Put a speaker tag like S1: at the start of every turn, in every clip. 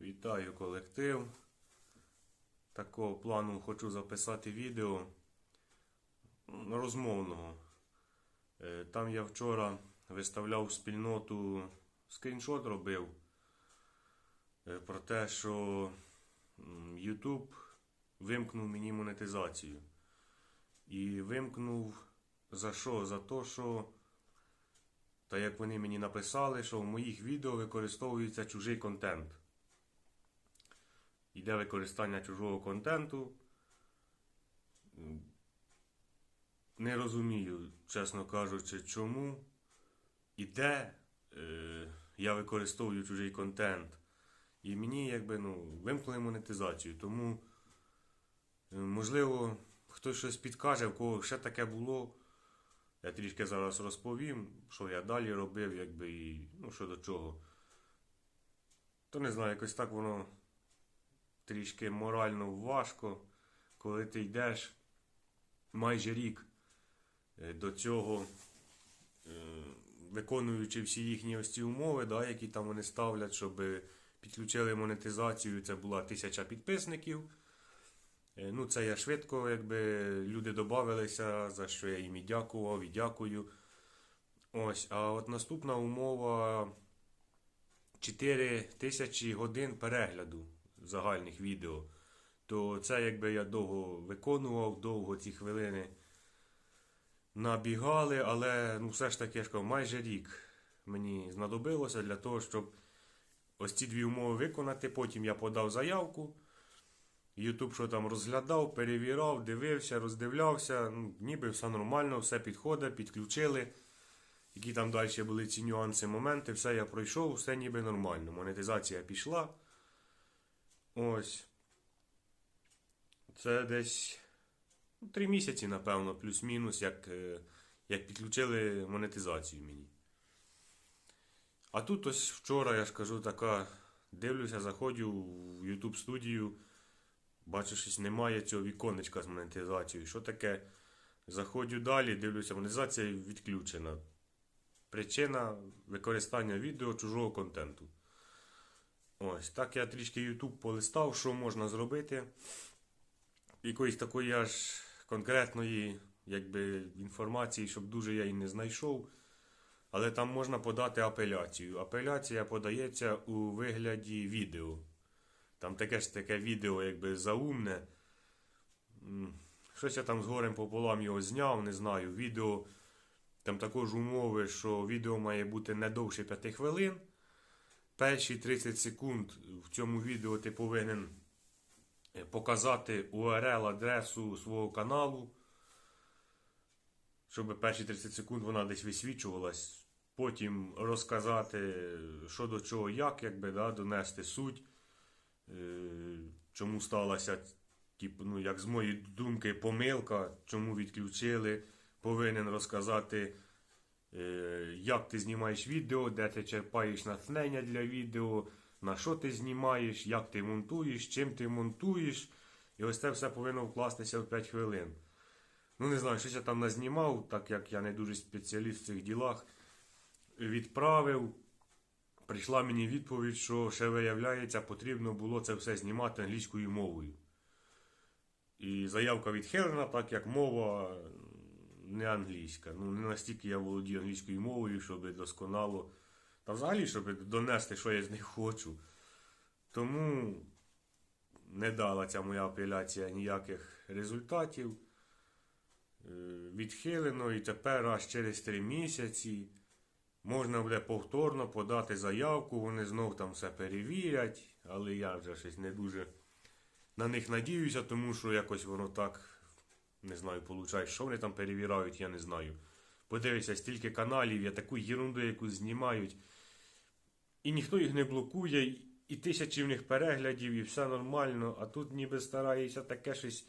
S1: Вітаю колектив. Такого плану хочу записати відео розмовного. Е, Там я вчора виставляв спільноту скріншот робив е, про те, що YouTube вимкнув мені монетизацію. І вимкнув за що? За те, що та як вони мені написали, що в моїх відео використовується чужий контент. Йде використання чужого контенту. Не розумію, чесно кажучи, чому і де е, я використовую чужий контент. І мені якби ну, вимкнули монетизацію. Тому, е, можливо, хтось щось підкаже, в кого ще таке було. Я трішки зараз розповім, що я далі робив, якби і ну, що до чого. То не знаю, якось так воно трішки морально важко, коли ти йдеш майже рік е, до цього, е, виконуючи всі їхні ось ці умови, да, які там вони ставлять, щоб підключили монетизацію, це була тисяча підписників. Е, Ну, це я швидко, якби люди додавалися, за що я їм і дякував, і дякую. Ось, а от наступна умова 4 тисячі годин перегляду загальних відео. То це якби я довго виконував, довго ці хвилини набігали, але ну все ж таки я ж кажу, майже рік мені знадобилося для того, щоб ось ці дві умови виконати. Потім я подав заявку. Ютуб що там розглядав, перевірав, дивився, роздивлявся. Ну, ніби все нормально, все підходить, підключили. Які там далі були ці нюанси, моменти, все я пройшов, все ніби нормально. Монетизація пішла. Ось. Це десь ну, три місяці, напевно, плюс-мінус, як, е, як підключили монетизацію мені. А тут ось вчора, я ж кажу, така, дивлюся, заходжу в YouTube студію. Бачу, щось немає цього віконечка з монетизацією. Що таке? Заходжу далі, дивлюся, монетизація відключена. Причина використання відео чужого контенту. Ось, так я трішки YouTube полистав, що можна зробити. Якоїсь такої аж конкретної якби, інформації, щоб дуже я і не знайшов. Але там можна подати апеляцію. Апеляція подається у вигляді відео. Там таке ж таке відео, якби заумне. Щось я там з горем пополам його зняв, не знаю. Відео. Там також умови, що відео має бути не довше 5 хвилин. Перші 30 секунд в цьому відео ти повинен е, показати URL, адресу свого каналу. Щоб перші 30 секунд вона десь висвічувалась. Потім розказати, що до чого, як, якби, да, донести суть, е, чому сталася, типу, ну, як з моєї думки, помилка, чому відключили. Повинен розказати, як ти знімаєш відео, де ти черпаєш натхнення для відео, на що ти знімаєш, як ти монтуєш, чим ти монтуєш. І ось це все повинно вкластися в 5 хвилин. Ну, не знаю, щось я там назнімав, так як я не дуже спеціаліст в цих ділах. Відправив. Прийшла мені відповідь, що ще виявляється, потрібно було це все знімати англійською мовою. І заявка відхилена, так як мова не англійська. Ну, не настільки я володію англійською мовою, щоб досконало. Та взагалі, щоб донести, що я з них хочу. Тому не дала ця моя апеляція ніяких результатів. Е, Відхилено і тепер аж через три місяці можна буде повторно подати заявку, вони знов там все перевірять, але я вже щось не дуже на них надіюся, тому що якось воно так не знаю, виходить, що вони там перевіряють, я не знаю. Подивися, стільки каналів, я таку єрунду, яку знімають, і ніхто їх не блокує, і тисячі в них переглядів, і все нормально, а тут ніби стараєшся таке щось.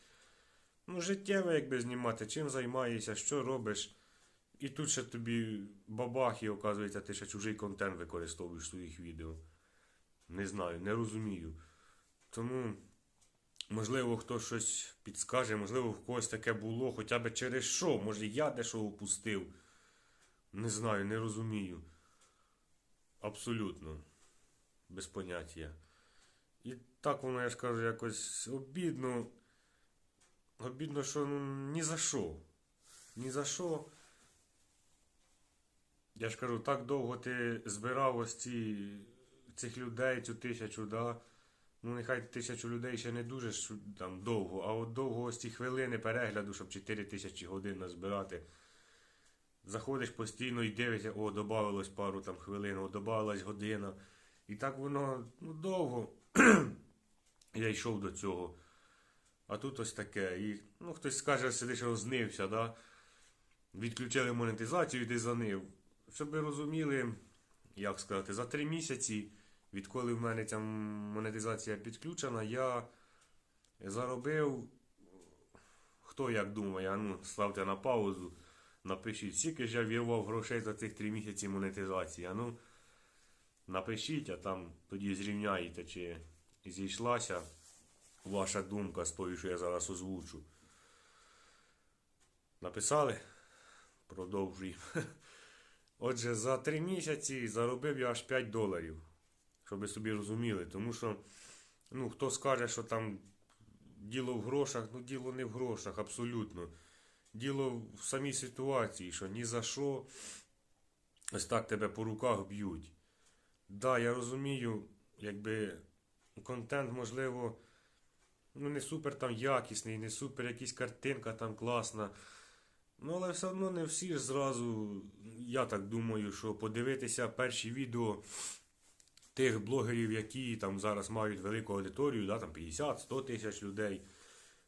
S1: Ну, життєве, якби знімати, чим займаєшся, що робиш. І тут ще тобі бабах, і оказується, ти ще чужий контент використовуєш в своїх відео. Не знаю, не розумію. Тому, можливо, хтось щось підскаже, можливо, в когось таке було, хоча б через що. Може, я дещо опустив. Не знаю, не розумію. Абсолютно. Без поняття. І так воно, я ж кажу, якось обідно. Обідно, що ну, ні за що. Ні за що. Я ж кажу, так довго ти збирав ось ці, цих людей, цю тисячу, да? Ну, нехай тисячу людей ще не дуже там довго, а от довго ось ці хвилини перегляду, щоб 4 тисячі годин назбирати. Заходиш постійно і дивишся, о, додавалось пару там хвилин, о, додавалась година. І так воно ну, довго. Я йшов до цього. А тут ось таке. І, ну, хтось скаже, сидиш рознився, да? відключили монетизацію, і ти занив. Щоб ви розуміли, як сказати, за три місяці, відколи в мене ця монетизація підключена, я заробив. Хто як думає, ну, ставте на паузу, напишіть, скільки ж я вірвав грошей за цих три місяці монетизації. А ну, напишіть, а там тоді зрівняєте, чи зійшлася ваша думка з тою, що я зараз озвучу. Написали? Продовжуємо. Отже, за три місяці заробив я аж 5 доларів. Щоб ви собі розуміли. Тому що, ну, хто скаже, що там діло в грошах, ну діло не в грошах, абсолютно. Діло в самій ситуації, що ні за що ось так тебе по руках б'ють. Да, я розумію, якби контент, можливо, ну не супер там якісний, не супер якась картинка там класна. Ну, але все одно не всі ж зразу, я так думаю, що подивитися перші відео тих блогерів, які там зараз мають велику аудиторію, да, там 50-100 тисяч людей.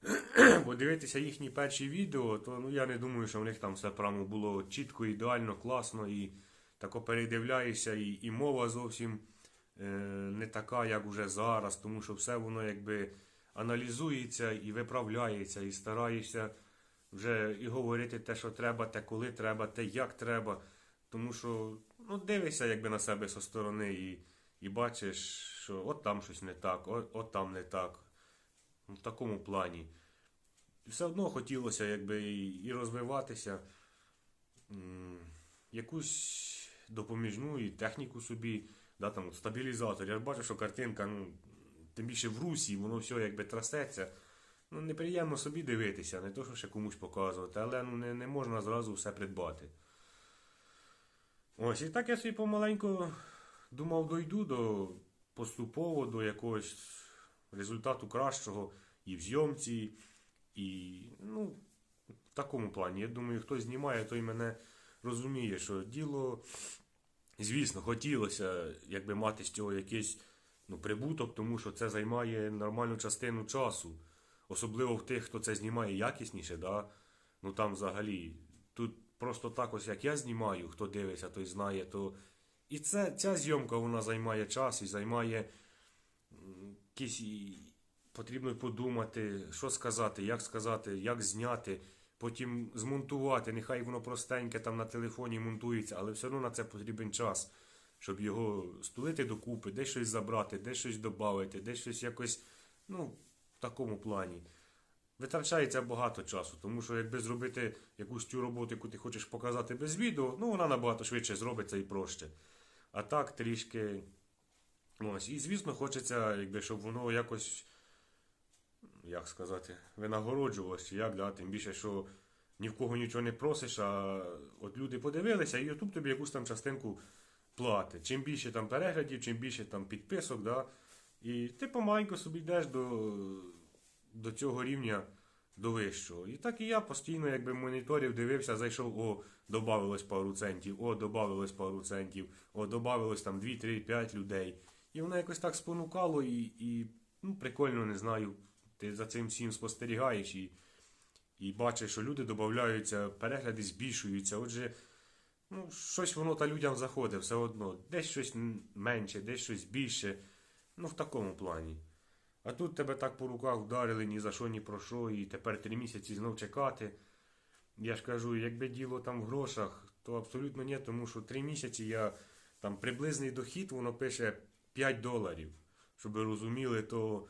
S1: Подивитися їхні перші відео, то ну, я не думаю, що в них там все прямо було чітко, ідеально, класно і тако передивляєшся, і, і мова зовсім е, не така, як уже зараз, тому що все воно якби аналізується і виправляється, і стараєшся вже і говорити те, що треба, те, коли треба, те, як треба. Тому що ну, дивишся якби на себе зі сторони і, і бачиш, що от там щось не так, от, там не так. Ну, В такому плані. Все одно хотілося якби і розвиватися, якусь допоміжну і техніку собі, да, там, стабілізатор. Я ж бачу, що картинка, ну, тим більше в русі, воно все якби трасеться. Ну, неприємно собі дивитися, не то, що ще комусь показувати, але ну, не, не можна зразу все придбати. Ось, і так я собі помаленьку думав, дойду до поступово до якогось результату кращого і в зйомці, і ну, в такому плані. Я думаю, хто знімає, той мене розуміє, що діло, звісно, хотілося якби мати з цього якийсь ну, прибуток, тому що це займає нормальну частину часу. Особливо в тих, хто це знімає якісніше, да? ну там взагалі. Тут просто так ось як я знімаю, хто дивиться, той знає, то. І це, ця зйомка вона займає час і займає якісь. Потрібно подумати, що сказати, як сказати, як зняти, потім змонтувати. Нехай воно простеньке там на телефоні монтується, але все одно на це потрібен час, щоб його стулити докупи, десь щось забрати, десь щось додати, десь щось якось, ну, в такому плані. Витрачається багато часу, тому що якби зробити якусь цю роботу, яку ти хочеш показати без відео, ну вона набагато швидше зробиться і проще. А так трішки. Ось. І звісно, хочеться, якби, щоб воно якось, як сказати, винагороджувалося, як, да? тим більше, що ні в кого нічого не просиш, а от люди подивилися, і YouTube тобі якусь там частинку платить. Чим більше там переглядів, чим більше там підписок, да? і ти помаленьку собі йдеш до, до цього рівня до вищого. І так і я постійно якби моніторів дивився, зайшов, о, додавалось пару центів, о, додавалось пару центів, о, додавалось там 2, 3, 5 людей. І воно якось так спонукало і, і ну, прикольно, не знаю, ти за цим всім спостерігаєш і, і бачиш, що люди додаються, перегляди збільшуються. Отже, ну, щось воно та людям заходить все одно. Десь щось менше, десь щось більше. Ну, в такому плані. А тут тебе так по руках вдарили ні за що, ні про що, і тепер три місяці знов чекати. Я ж кажу, якби діло там в грошах, то абсолютно ні, тому що три місяці я там приблизний дохід, воно пише 5 доларів. Щоб ви розуміли, то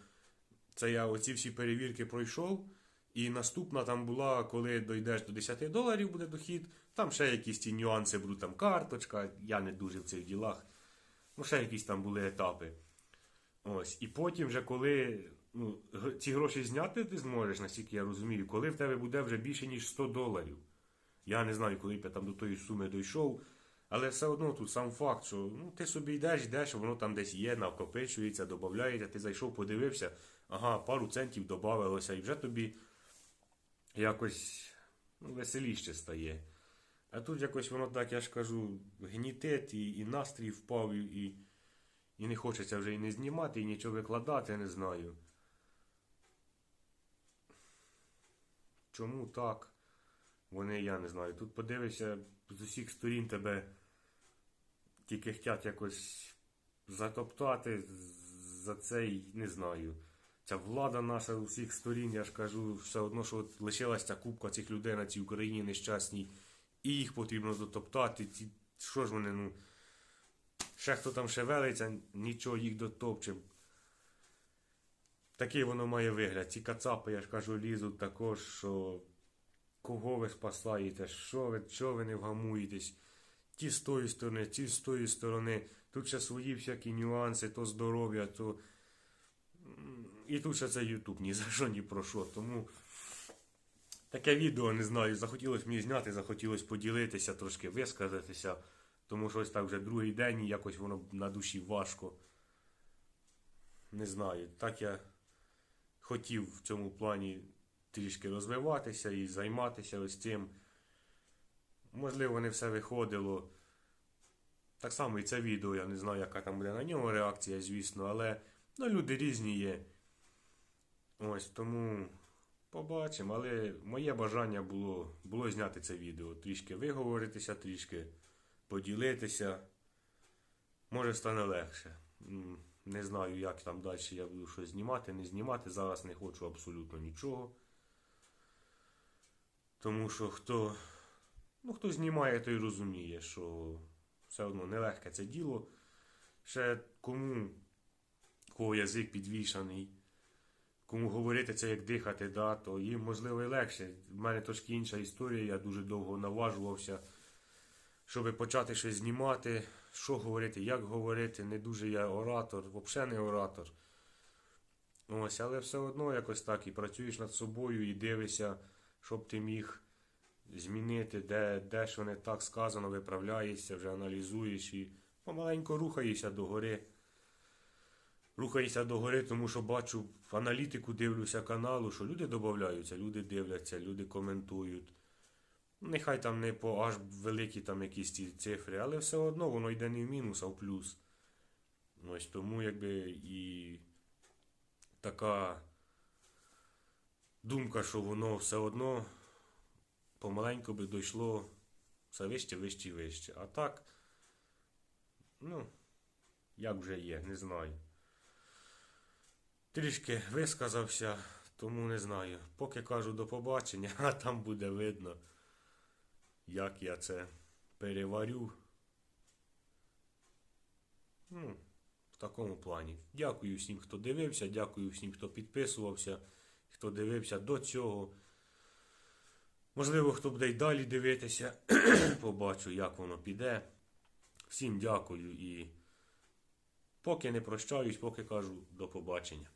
S1: це я оці всі перевірки пройшов. І наступна там була, коли дійдеш до 10 доларів, буде дохід. Там ще якісь ці нюанси будуть, там карточка, я не дуже в цих ділах. Ну, ще якісь там були етапи. Ось. І потім, вже коли ну, ці гроші зняти ти зможеш, наскільки я розумію, коли в тебе буде вже більше, ніж 100 доларів. Я не знаю, коли б я там до тої суми дійшов. Але все одно тут сам факт, що ну, ти собі йдеш, йдеш, воно там десь є, накопичується, додається, ти зайшов, подивився, ага, пару центів додавалося, і вже тобі якось ну, веселіше стає. А тут якось воно так, я ж кажу, гнітить, і, і настрій впав, і, і, не хочеться вже і не знімати, і нічого викладати, не знаю. Чому так? Вони, я не знаю. Тут подивишся, з усіх сторін тебе тільки хотять якось затоптати за цей, не знаю. Ця влада наша з усіх сторін, я ж кажу, все одно, що от лишилась ця купка цих людей на цій Україні нещасній, і їх потрібно дотоптати. Ці, що ж вони, ну. Ще хто там шевелиться, нічого їх дотопче. Такий воно має вигляд. Ці кацапи, я ж кажу, лізуть також, що кого ви спасаєте, що ви, що ви не вгамуєтесь. Ті з тої сторони, ті з тої сторони. Тут ще свої всякі нюанси, то здоров'я, то. І тут ще це Ютуб, ні за що, ні про що. Тому таке відео не знаю. Захотілося мені зняти, захотілося поділитися, трошки висказатися. Тому що ось так вже другий день і якось воно на душі важко. Не знаю. Так я хотів в цьому плані трішки розвиватися і займатися ось цим. Можливо, не все виходило. Так само і це відео, я не знаю, яка там буде на нього реакція, звісно, але ну, люди різні є. Ось тому побачимо. Але моє бажання було, було зняти це відео. Трішки виговоритися, трішки поділитися. Може стане легше. Не знаю, як там далі я буду щось знімати, не знімати. Зараз не хочу абсолютно нічого. Тому що хто, ну, хто знімає, той розуміє, що все одно нелегке це діло. Ще кому кого язик підвішаний, кому говорити це як дихати, да, то їм можливо і легше. В мене трошки інша історія, я дуже довго наважувався, щоб почати щось знімати, що говорити, як говорити. Не дуже я оратор, взагалі не оратор. Ось, але все одно якось так і працюєш над собою і дивишся, щоб ти міг змінити, де, де що не так сказано, виправляєшся, вже аналізуєш і помаленько рухаєшся до гори. Рухаєшся до гори, тому що бачу в аналітику, дивлюся каналу, що люди додаються, люди дивляться, люди коментують. Нехай там не по аж великі там якісь ці цифри, але все одно воно йде не в мінус, а в плюс. Ось тому якби і така думка, що воно все одно помаленьку би дійшло все вище, вище і вище. А так, ну, як вже є, не знаю. Трішки висказався, тому не знаю. Поки кажу до побачення, а там буде видно, як я це переварю. Ну, в такому плані. Дякую всім, хто дивився, дякую всім, хто підписувався, хто дивився до цього. Можливо, хто буде й далі дивитися, побачу, як воно піде. Всім дякую і поки не прощаюсь, поки кажу до побачення.